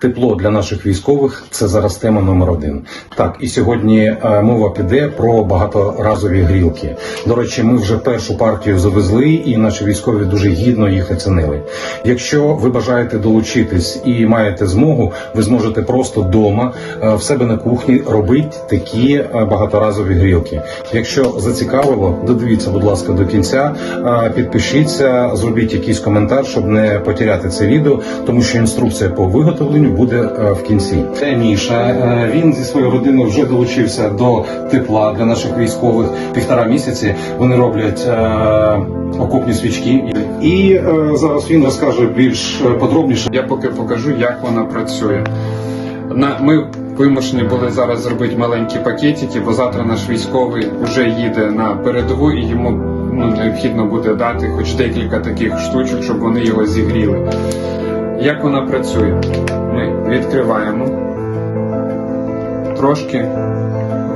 Тепло для наших військових це зараз тема номер один. Так, і сьогодні е, мова піде про багаторазові грілки. До речі, ми вже першу партію завезли, і наші військові дуже гідно їх оцінили. Якщо ви бажаєте долучитись і маєте змогу, ви зможете просто вдома е, в себе на кухні робити такі е, багаторазові грілки. Якщо зацікавило, додивіться, будь ласка, до кінця. Підпишіться, зробіть якийсь коментар, щоб не потеряти це відео, тому що інструкція по виготовленню буде е, в кінці. Це Міша. е, Він зі своєю родиною вже долучився до тепла для наших військових півтора місяці. Вони роблять е, окопні свічки, і зараз він розкаже більш подробніше. Я поки покажу, як вона працює. На, ми вимушені були зараз зробити маленькі пакетики, бо завтра наш військовий вже їде на передову і йому ну, необхідно буде дати хоч декілька таких штучок, щоб вони його зігріли. Як вона працює? Ми відкриваємо, трошки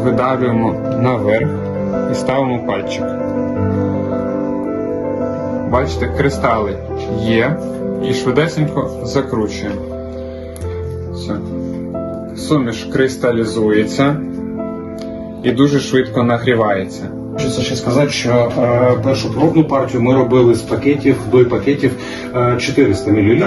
видавлюємо наверх і ставимо пальчик. Бачите, кристали є і швидесенько закручуємо. Все. Суміш кристалізується і дуже швидко нагрівається. Хочеться ще сказати, що е, першу пробну партію ми робили з пакетів до пакетів е, 400 мл.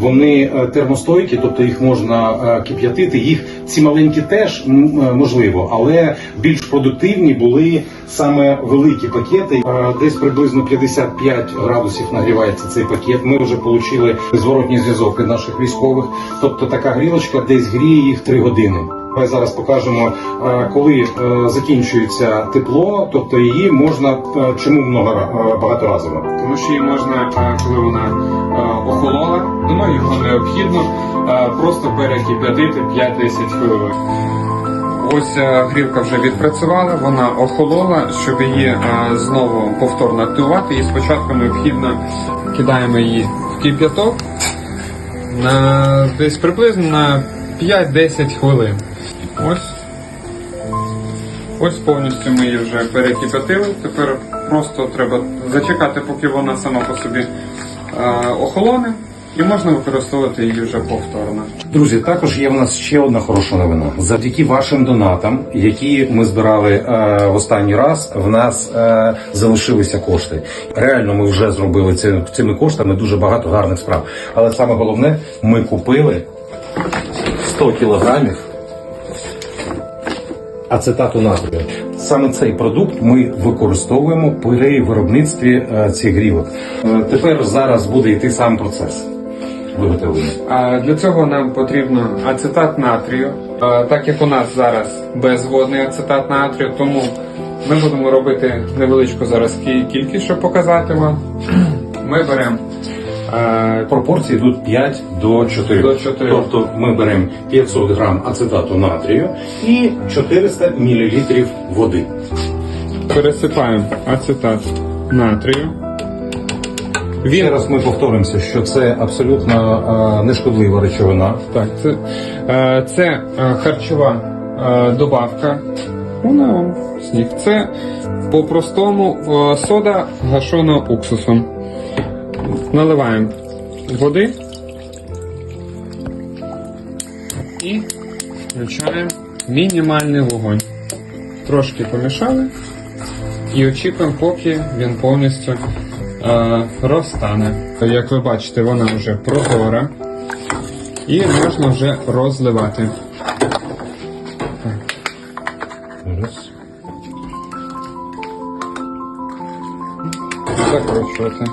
Вони е, термостойкі, тобто їх можна е, кип'ятити. Їх ці маленькі теж е, можливо, але більш продуктивні були саме великі пакети. Десь приблизно 55 градусів нагрівається цей пакет. Ми вже отримали зворотній зв'язок від наших військових. Тобто така грілочка десь гріє їх 3 години. Ми зараз покажемо, е, коли е, закінчується тепло, тобто її можна е, чому много багаторазово. Тому що її можна, коли вона охолола, ну його необхідно просто перекип'ятити 5-10 хвилин. Ось грілка вже відпрацювала, вона охолола. Щоб її знову повторно активувати, і спочатку необхідно кидаємо її в кип'яток на десь приблизно на 5-10 хвилин. Ось. Ось повністю ми її вже перекип'ятили. Тепер просто треба зачекати, поки вона сама по собі е, охолоне, і можна використовувати її вже повторно. Друзі, також є в нас ще одна хороша новина. Завдяки вашим донатам, які ми збирали е, в останній раз, в нас е, залишилися кошти. Реально, ми вже зробили ці, цими коштами дуже багато гарних справ. Але саме головне, ми купили 100 кілограмів ацетату натрію. Саме цей продукт ми використовуємо при виробництві е, цих грілок. Е, тепер зараз буде йти сам процес виготовлення. А для цього нам потрібно ацетат натрію. Так як у нас зараз безводний ацетат натрію, тому ми будемо робити невеличку зараз кількість, щоб показати вам. Ми беремо е, Пропорції йдуть 5 до 4. До 4. Тобто ми беремо 500 грам ацетату натрію і 400 мл води. пересипаємо ацетат натрію. Ще раз ми повторимося, що це абсолютно е, нешкодлива речовина. Так, це, е, це е, харчова е, добавка. Вона вам сніг. Це по-простому е, сода гашона уксусом. Наливаємо води і включаємо мінімальний вогонь. Трошки помішали і очікуємо, поки він повністю е, розтане. Як ви бачите, вона вже прозора. І можна вже розливати. Раз. Закручувати.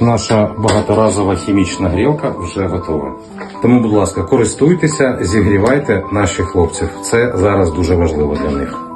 Наша багаторазова хімічна грілка вже готова. Тому, будь ласка, користуйтеся, зігрівайте наших хлопців. Це зараз дуже важливо для них.